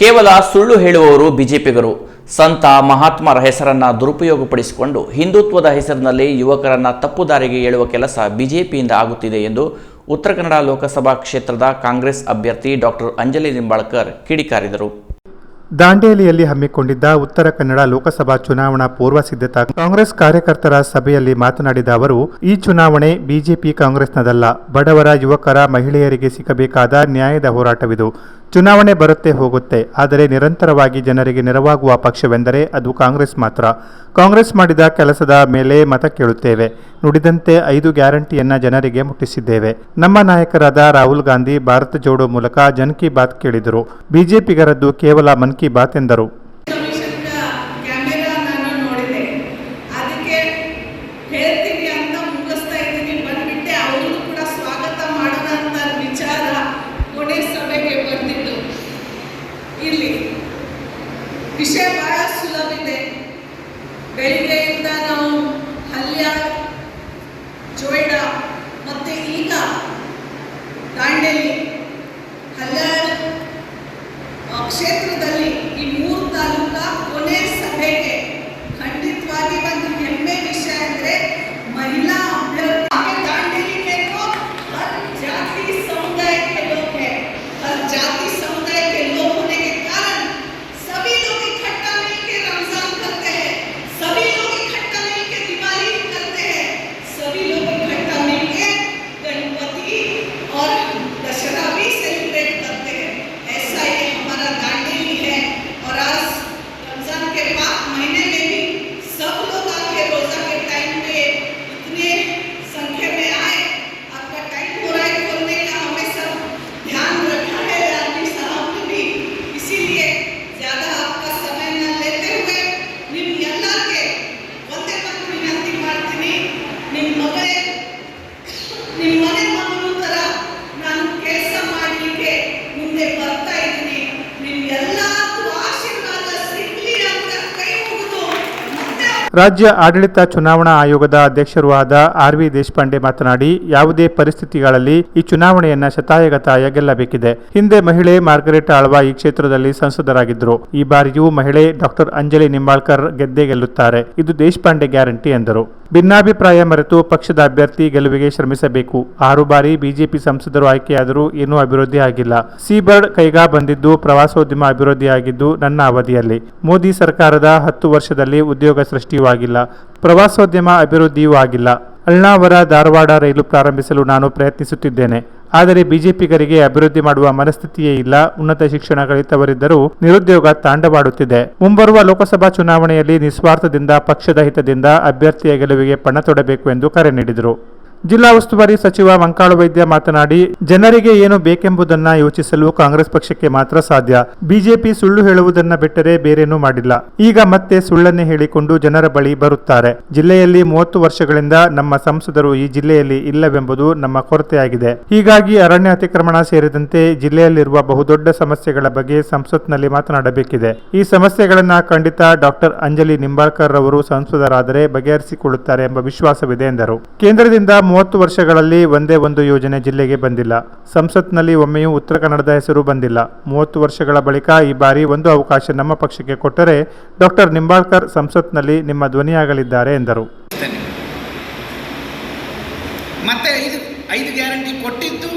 ಕೇವಲ ಸುಳ್ಳು ಹೇಳುವವರು ಬಿಜೆಪಿಗರು. ಸಂತ ಮಹಾತ್ಮರ ಹೆಸರನ್ನ ದುರುಪಯೋಗಪಡಿಸಿಕೊಂಡು ಹಿಂದುತ್ವದ ಹೆಸರಿನಲ್ಲಿ ಯುವಕರನ್ನ ತಪ್ಪು ದಾರಿಗೆ ಕೆಲಸ ಬಿಜೆಪಿಯಿಂದ ಆಗುತ್ತಿದೆ ಎಂದು ಉತ್ತರ ಕನ್ನಡ ಲೋಕಸಭಾ ಕ್ಷೇತ್ರದ ಕಾಂಗ್ರೆಸ್ ಅಭ್ಯರ್ಥಿ ಡಾಕ್ಟರ್ ಅಂಜಲಿ ನಿಂಬಾಳ್ಕರ್ ಕಿಡಿಕಾರಿದರು. ದಾಂಡೇಲಿಯಲ್ಲಿ ಹಮ್ಮಿಕೊಂಡಿದ್ದ ಉತ್ತರ ಕನ್ನಡ ಲೋಕಸಭಾ ಚುನಾವಣಾ ಪೂರ್ವ ಸಿದ್ಧತಾ ಕಾಂಗ್ರೆಸ್ ಕಾರ್ಯಕರ್ತರ ಸಭೆಯಲ್ಲಿ ಮಾತನಾಡಿದ ಅವರು, ಈ ಚುನಾವಣೆ ಬಿಜೆಪಿ ಕಾಂಗ್ರೆಸ್ನದಲ್ಲ, ಬಡವರ ಯುವಕರ ಮಹಿಳೆಯರಿಗೆ ಸಿಗಬೇಕಾದ ನ್ಯಾಯದ ಹೋರಾಟವಿದು. ಚುನಾವಣೆ ಬರುತ್ತೆ ಹೋಗುತ್ತೆ, ಆದರೆ ನಿರಂತರವಾಗಿ ಜನರಿಗೆ ನೆರವಾಗುವ ಪಕ್ಷವೆಂದರೆ ಅದು ಕಾಂಗ್ರೆಸ್ ಮಾತ್ರ. ಕಾಂಗ್ರೆಸ್ ಮಾಡಿದ ಕೆಲಸದ ಮೇಲೆ ಮತ ಕೇಳುತ್ತೇವೆ. ನುಡಿದಂತೆ ಐದು ಗ್ಯಾರಂಟಿಯನ್ನ ಜನರಿಗೆ ಮುಟ್ಟಿಸಿದ್ದೇವೆ. ನಮ್ಮ ನಾಯಕರಾದ ರಾಹುಲ್ ಗಾಂಧಿ ಭಾರತ ಜೋಡೋ ಮೂಲಕ ಜನ್ ಕಿ ಬಾತ್ ಕೇಳಿದರು. ಬಿಜೆಪಿಗರದ್ದು ಕೇವಲ ಮನ್ ಕಿ ಬಾತ್ ಎಂದರು. ಮುಂದೆ ಬರ್ತಾ ಇದ್ದೀನಿ. ಕೈ ಮುಗಿದು ರಾಜ್ಯ ಆಡಳಿತ ಚುನಾವಣಾ ಆಯೋಗದ ಅಧ್ಯಕ್ಷರೂ ಆದ ಆರ್ ವಿ ದೇಶಪಾಂಡೆ ಮಾತನಾಡಿ, ಯಾವುದೇ ಪರಿಸ್ಥಿತಿಗಳಲ್ಲಿ ಈ ಚುನಾವಣೆಯನ್ನ ಶತಾಯಗತಾಯ ಗೆಲ್ಲಬೇಕಿದೆ. ಹಿಂದೆ ಮಹಿಳೆ ಮಾರ್ಗರೇಟ್ ಆಳ್ವ ಈ ಕ್ಷೇತ್ರದಲ್ಲಿ ಸಂಸದರಾಗಿದ್ದರು. ಈ ಬಾರಿಯೂ ಮಹಿಳೆ ಡಾಕ್ಟರ್ ಅಂಜಲಿ ನಿಂಬಾಳ್ಕರ್ ಗೆದ್ದೇ ಗೆಲ್ಲುತ್ತಾರೆ. ಇದು ದೇಶಪಾಂಡೆ ಗ್ಯಾರಂಟಿ ಎಂದರು. ಭಿನ್ನಾಭಿಪ್ರಾಯ ಮರೆತು ಪಕ್ಷದ ಅಭ್ಯರ್ಥಿ ಗೆಲುವಿಗೆ ಶ್ರಮಿಸಬೇಕು. ಆರು ಬಾರಿ ಬಿಜೆಪಿ ಸಂಸದರು ಆಯ್ಕೆಯಾದರೂ ಏನೂ ಅಭಿವೃದ್ಧಿ ಆಗಿಲ್ಲ. ಸೀಬರ್ಡ್ ಕೈಗಾ ಬಂದಿದ್ದು ಪ್ರವಾಸೋದ್ಯಮ ಅಭಿವೃದ್ಧಿಯಾಗಿದ್ದು ನನ್ನ ಅವಧಿಯಲ್ಲಿ. ಮೋದಿ ಸರ್ಕಾರದ ಹತ್ತು ವರ್ಷದಲ್ಲಿ ಉದ್ಯೋಗ ಸೃಷ್ಟಿಯೂ ಆಗಿಲ್ಲ. ಪ್ರವಾಸೋದ್ಯಮ ಅಭಿವೃದ್ಧಿಯೂ ಆಗಿಲ್ಲ. ಅಳ್ನಾವರ ಧಾರವಾಡ ರೈಲು ಪ್ರಾರಂಭಿಸಲು ನಾನು ಪ್ರಯತ್ನಿಸುತ್ತಿದ್ದೇನೆ. ಆದರೆ ಬಿಜೆಪಿಗರಿಗೆ ಅಭಿವೃದ್ಧಿ ಮಾಡುವ ಮನಸ್ಥಿತಿಯೇ ಇಲ್ಲ. ಉನ್ನತ ಶಿಕ್ಷಣ ಕಲಿತವರಿದ್ದರೂ ನಿರುದ್ಯೋಗ ತಾಂಡವಾಡುತ್ತಿದೆ. ಮುಂಬರುವ ಲೋಕಸಭಾ ಚುನಾವಣೆಯಲ್ಲಿ ನಿಸ್ವಾರ್ಥದಿಂದ, ಪಕ್ಷದ ಹಿತದಿಂದ ಅಭ್ಯರ್ಥಿಯ ಗೆಲುವಿಗೆ ಪಣ ತೊಡಬೇಕು ಎಂದು ಕರೆ ನೀಡಿದರು. ಜಿಲ್ಲಾ ಉಸ್ತುವಾರಿ ಸಚಿವ ಮಂಕಾಳು ವೈದ್ಯ ಮಾತನಾಡಿ, ಜನರಿಗೆ ಏನು ಬೇಕೆಂಬುದನ್ನ ಯೋಚಿಸಲು ಕಾಂಗ್ರೆಸ್ ಪಕ್ಷಕ್ಕೆ ಮಾತ್ರ ಸಾಧ್ಯ. ಬಿಜೆಪಿ ಸುಳ್ಳು ಹೇಳುವುದನ್ನ ಬಿಟ್ಟರೆ ಬೇರೇನೂ ಮಾಡಿಲ್ಲ. ಈಗ ಮತ್ತೆ ಸುಳ್ಳನ್ನೇ ಹೇಳಿಕೊಂಡು ಜನರ ಬಳಿ ಬರುತ್ತಾರೆ. ಜಿಲ್ಲೆಯಲ್ಲಿ ಮೂವತ್ತು ವರ್ಷಗಳಿಂದ ನಮ್ಮ ಸಂಸದರು ಈ ಜಿಲ್ಲೆಯಲ್ಲಿ ಇಲ್ಲವೆಂಬುದು ನಮ್ಮ ಕೊರತೆಯಾಗಿದೆ. ಹೀಗಾಗಿ ಅರಣ್ಯ ಅತಿಕ್ರಮಣ ಸೇರಿದಂತೆ ಜಿಲ್ಲೆಯಲ್ಲಿರುವ ಬಹುದೊಡ್ಡ ಸಮಸ್ಯೆಗಳ ಬಗ್ಗೆ ಸಂಸತ್ನಲ್ಲಿ ಮಾತನಾಡಬೇಕಿದೆ. ಈ ಸಮಸ್ಯೆಗಳನ್ನ ಖಂಡಿತ ಡಾಕ್ಟರ್ ಅಂಜಲಿ ನಿಂಬಾಳ್ಕರ್ ಅವರು ಸಂಸದರಾದರೆ ಬಗೆಹರಿಸಿಕೊಳ್ಳುತ್ತಾರೆ ಎಂಬ ವಿಶ್ವಾಸವಿದೆ ಎಂದರು. ಕೇಂದ್ರದಿಂದ ಮೂವತ್ತು ವರ್ಷಗಳಲ್ಲಿ ಒಂದೇ ಒಂದು ಯೋಜನೆ ಜಿಲ್ಲೆಗೆ ಬಂದಿಲ್ಲ. ಸಂಸತ್ನಲ್ಲಿ ಒಮ್ಮೆಯೂ ಉತ್ತರ ಕನ್ನಡದ ಹೆಸರು ಬಂದಿಲ್ಲ. ಮೂವತ್ತು ವರ್ಷಗಳ ಬಳಿಕ ಈ ಬಾರಿ ಒಂದು ಅವಕಾಶ ನಮ್ಮ ಪಕ್ಷಕ್ಕೆ ಕೊಟ್ಟರೆ ಡಾಕ್ಟರ್ ನಿಂಬಾಳ್ಕರ್ ಸಂಸತ್ನಲ್ಲಿ ನಿಮ್ಮ ಧ್ವನಿಯಾಗಲಿದ್ದಾರೆ ಎಂದರು. ಮತ್ತೆ ಐದು ಐದು ಗ್ಯಾರಂಟಿ ಕೊಟ್ಟಿದ್ದು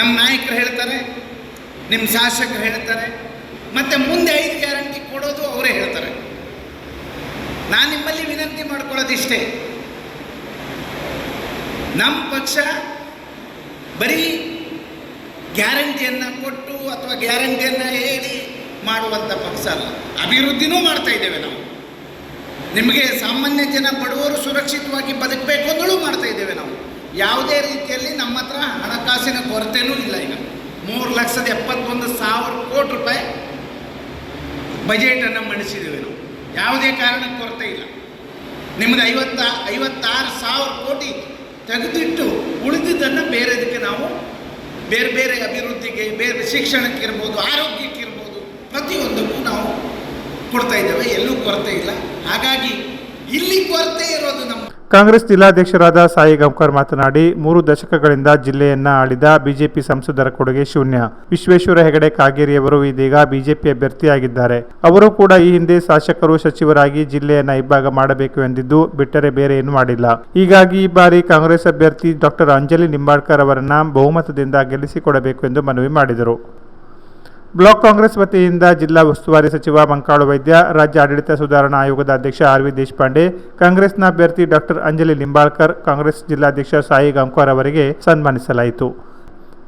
ನಮ್ಮ ನಾಯಕರು ಹೇಳ್ತಾರೆ, ನಿಮ್ಮ ಶಾಸಕರು ಹೇಳ್ತಾರೆ, ಮತ್ತೆ ಮುಂದೆ ಐದು ಗ್ಯಾರಂಟಿ ಕೊಡೋದು ಅವರೇ ಹೇಳ್ತಾರೆ. ನಾನು ನಿಮ್ಮಲ್ಲಿ ವಿನಂತಿ ಮಾಡ್ಕೊಳ್ಳೋದಿಷ್ಟೇ. ನಮ್ಮ ಪಕ್ಷ ಬರೀ ಗ್ಯಾರಂಟಿಯನ್ನು ಕೊಟ್ಟು ಅಥವಾ ಗ್ಯಾರಂಟಿಯನ್ನು ಹೇಳಿ ಮಾಡುವಂಥ ಪಕ್ಷ ಅಲ್ಲ. ಅಭಿವೃದ್ಧಿನೂ ಮಾಡ್ತಾ ಇದ್ದೇವೆ ನಾವು. ನಿಮಗೆ ಸಾಮಾನ್ಯ ಜನ ಬಡವರು ಸುರಕ್ಷಿತವಾಗಿ ಬದುಕಬೇಕು ಅಂತಲೂ ಮಾಡ್ತಾ ಇದ್ದೇವೆ ನಾವು. ಯಾವುದೇ ರೀತಿಯಲ್ಲಿ ನಮ್ಮ ಹತ್ರ ಹಣಕಾಸಿನ ಕೊರತೆನೂ ಇಲ್ಲ ಈಗ. ಮೂರು ಲಕ್ಷದ ಎಪ್ಪತ್ತೊಂದು ಸಾವಿರ ಕೋಟಿ ರೂಪಾಯಿ ಬಜೆಟನ್ನು ಮಂಡಿಸಿದ್ದೇವೆ ನಾವು. ಯಾವುದೇ ಕಾರಣಕ್ಕೆ ಕೊರತೆ ಇಲ್ಲ. ನಿಮ್ಮದು ಐವತ್ತ, ಐವತ್ತಾರು ಸಾವಿರ ಕೋಟಿ ತೆಗೆದಿಟ್ಟು ಉಳಿದಿದ್ದನ್ನು ಬೇರೆದಕ್ಕೆ ನಾವು ಬೇರೆ ಬೇರೆ ಅಭಿವೃದ್ಧಿಗೆ, ಬೇರೆ ಶಿಕ್ಷಣಕ್ಕಿರ್ಬೋದು, ಆರೋಗ್ಯಕ್ಕಿರ್ಬೋದು ಪ್ರತಿಯೊಂದಕ್ಕೂ ನಾವು ಕೊಡ್ತಾ ಇದ್ದೇವೆ. ಎಲ್ಲೂ ಕೊರತೆ ಇಲ್ಲ. ಹಾಗಾಗಿ ಇಲ್ಲಿ ಕೊರತೆ ಇರೋದು ನಮ್ಮ ಕಾಂಗ್ರೆಸ್ ಜಿಲ್ಲಾಧ್ಯಕ್ಷರಾದ ಸಾಯಿ ಗಂಕರ್ ಮಾತನಾಡಿ, ಮೂರು ದಶಕಗಳಿಂದ ಜಿಲ್ಲೆಯನ್ನ ಆಳಿದ ಬಿಜೆಪಿ ಸಂಸದರ ಕೊಡುಗೆ ಶೂನ್ಯ. ವಿಶ್ವೇಶ್ವರ ಹೆಗಡೆ ಕಾಗೇರಿಯವರು ಇದೀಗ ಬಿಜೆಪಿ ಅಭ್ಯರ್ಥಿಯಾಗಿದ್ದಾರೆ. ಅವರು ಕೂಡ ಈ ಹಿಂದೆ ಶಾಸಕರು, ಸಚಿವರಾಗಿ ಜಿಲ್ಲೆಯನ್ನ ಇಬ್ಬಾಗ ಮಾಡಬೇಕು ಎಂದಿದ್ದು, ಬಿಟ್ಟರೆ ಬೇರೆ ಏನು ಮಾಡಿಲ್ಲ. ಹೀಗಾಗಿ ಈ ಬಾರಿ ಕಾಂಗ್ರೆಸ್ ಅಭ್ಯರ್ಥಿ ಡಾಕ್ಟರ್ ಅಂಜಲಿ ನಿಂಬಾಳ್ಕರ್ ಅವರನ್ನ ಬಹುಮತದಿಂದ ಗೆಲ್ಲಿಸಿಕೊಡಬೇಕು ಎಂದು ಮನವಿ ಮಾಡಿದರು. ಬ್ಲಾಕ್ ಕಾಂಗ್ರೆಸ್ ವತಿಯಿಂದ ಜಿಲ್ಲಾ ಉಸ್ತುವಾರಿ ಸಚಿವ ಮಂಕಾಳು ವೈದ್ಯ, ರಾಜ್ಯ ಆಡಳಿತ ಸುಧಾರಣಾ ಆಯೋಗದ ಅಧ್ಯಕ್ಷ ಆರ್ ವಿ ದೇಶಪಾಂಡೆ, ಕಾಂಗ್ರೆಸ್ನ ಅಭ್ಯರ್ಥಿ ಡಾಕ್ಟರ್ ಅಂಜಲಿ ಲಿಂಬಾಳ್ಕರ್, ಕಾಂಗ್ರೆಸ್ ಜಿಲ್ಲಾಧ್ಯಕ್ಷ ಸಾಯಿ ಗಂಕ್ವಾರ್ ಅವರಿಗೆ ಸನ್ಮಾನಿಸಲಾಯಿತು.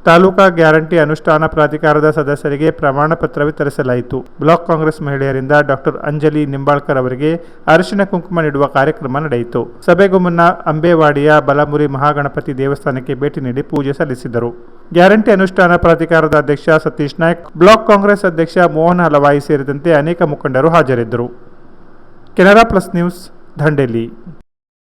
ತಾಲೂಕಾ ಗ್ಯಾರಂಟಿ ಅನುಷ್ಠಾನ ಪ್ರಾಧಿಕಾರದ ಸದಸ್ಯರಿಗೆ ಪ್ರಮಾಣ ಪತ್ರ ವಿತರಿಸಲಾಯಿತು. ಬ್ಲಾಕ್ ಕಾಂಗ್ರೆಸ್ ಮಹಿಳೆಯರಿಂದ ಡಾಕ್ಟರ್ ಅಂಜಲಿ ನಿಂಬಾಳ್ಕರ್ ಅವರಿಗೆ ಅರಿಶಿನ ಕುಂಕುಮ ನೀಡುವ ಕಾರ್ಯಕ್ರಮ ನಡೆಯಿತು. ಸಭೆಗೂ ಮುನ್ನ ಅಂಬೇವಾಡಿಯ ಬಲಮುರಿ ಮಹಾಗಣಪತಿ ದೇವಸ್ಥಾನಕ್ಕೆ ಭೇಟಿ ನೀಡಿ ಪೂಜೆ ಸಲ್ಲಿಸಿದರು. ಗ್ಯಾರಂಟಿ ಅನುಷ್ಠಾನ ಪ್ರಾಧಿಕಾರದ ಅಧ್ಯಕ್ಷ ಸತೀಶ್ ನಾಯ್ಕ್, ಬ್ಲಾಕ್ ಕಾಂಗ್ರೆಸ್ ಅಧ್ಯಕ್ಷ ಮೋಹನ್ ಹಲವಾಯಿ ಸೇರಿದಂತೆ ಅನೇಕ ಮುಖಂಡರು ಹಾಜರಿದ್ದರು. Canara plus news Dandeli